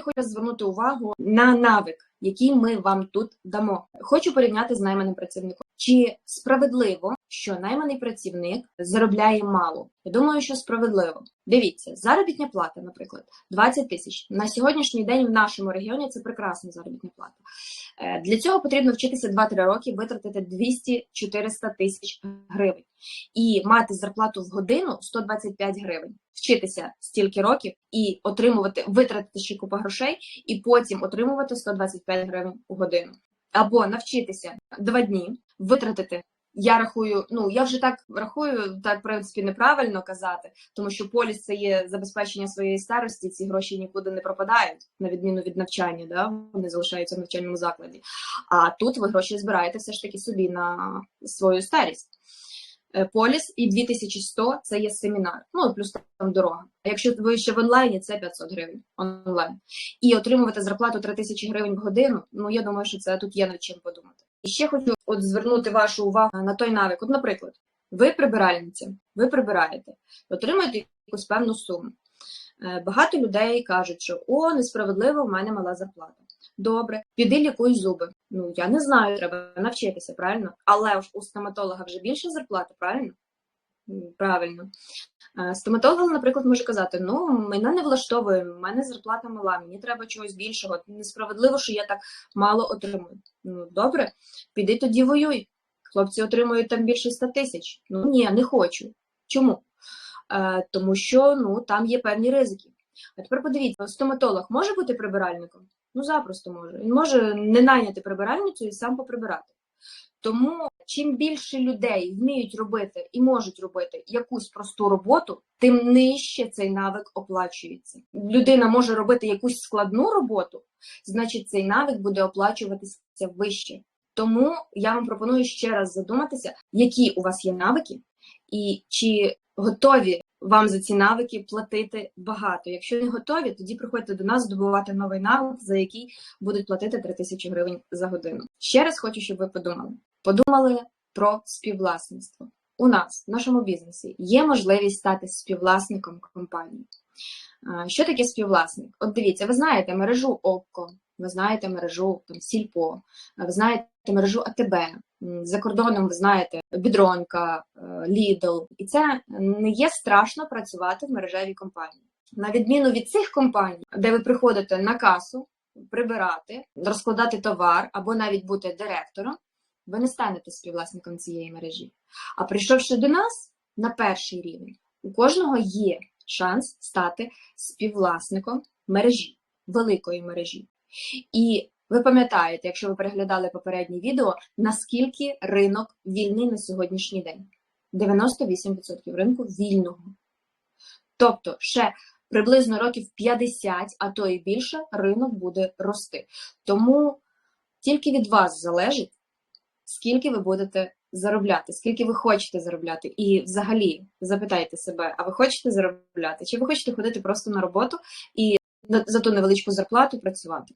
Хочу звернути увагу на навик, який ми вам тут дамо. Хочу порівняти з найманим працівником. Чи справедливо, що найманий працівник заробляє мало? Я думаю, що справедливо. Дивіться, заробітня плата, наприклад, 20 тисяч. На сьогоднішній день в нашому регіоні це прекрасна заробітня плата. Е, Для цього потрібно вчитися 2-3 роки, витратити 200-400 тисяч гривень і мати зарплату в годину 125 гривень. Вчитися стільки років і отримувати, витратити ще купу грошей, і потім отримувати 125 гривень у годину. Або навчитися два дні, витратити. Я рахую, ну я вже так рахую, так в принципі неправильно казати, тому що поліс це є забезпечення своєї старості. Ці гроші нікуди не пропадають, на відміну від навчання, да вони залишаються в навчальному закладі. А тут ви гроші збираєте все ж таки собі на свою старість. Е, Поліс і 2100 це є семінар. Ну плюс там дорога. А якщо ви ще в онлайні, це 500 гривень онлайн. І отримувати зарплату 3000 гривень в годину. Ну я думаю, що це тут є над чим подумати. І ще хочу от звернути вашу увагу на той навик. От, наприклад, ви прибиральниця, ви прибираєте, отримуєте якусь певну суму. Е, Багато людей кажуть, що о, несправедливо, в мене мала зарплата. Добре, піди лікуй зуби. Ну я не знаю, треба навчитися, правильно? Але ж у стоматолога вже більше зарплати, правильно? Правильно. Стоматолог, наприклад, може казати: ну, мене не влаштовує, в мене зарплата мала, мені треба чогось більшого. Несправедливо, що я так мало отримую. Ну, добре, піди тоді воюй. Хлопці отримують там більше 100 тисяч. Ну ні, не хочу. Чому? Е, тому що ну, там є певні ризики. А тепер подивіться, стоматолог може бути прибиральником? Ну, запросто може. Він може не найняти прибиральницю і сам поприбирати. Тому чим більше людей вміють робити і можуть робити якусь просту роботу, тим нижче цей навик оплачується. Людина може робити якусь складну роботу, значить цей навик буде оплачуватися вище. Тому я вам пропоную ще раз задуматися, які у вас є навики, і чи готові вам за ці навики платити багато. Якщо не готові, тоді приходьте до нас здобувати новий навик, за який будуть платити 3 тисячі гривень за годину. Ще раз хочу, щоб ви подумали. Подумали про співвласництво. У нас в нашому бізнесі є можливість стати співвласником компанії. Що таке співвласник? От дивіться, ви знаєте мережу ОККО, ви знаєте мережу там, Сільпо, ви знаєте мережу АТБ. За кордоном ви знаєте Бідронка, Лідл. І це не є страшно працювати в мережевій компанії. На відміну від цих компаній, де ви приходите на касу, прибирати, розкладати товар або навіть бути директором, ви не станете співвласником цієї мережі. А прийшовши до нас на перший рівень, у кожного є шанс стати співвласником мережі, великої мережі. І ви пам'ятаєте, якщо ви переглядали попереднє відео, наскільки ринок вільний на сьогоднішній день? 98% ринку вільного. Тобто, ще приблизно років 50, а то і більше, ринок буде рости. Тому тільки від вас залежить, скільки ви будете заробляти, скільки ви хочете заробляти. І взагалі запитайте себе, а ви хочете заробляти? Чи ви хочете ходити просто на роботу і за ту невеличку зарплату працювати?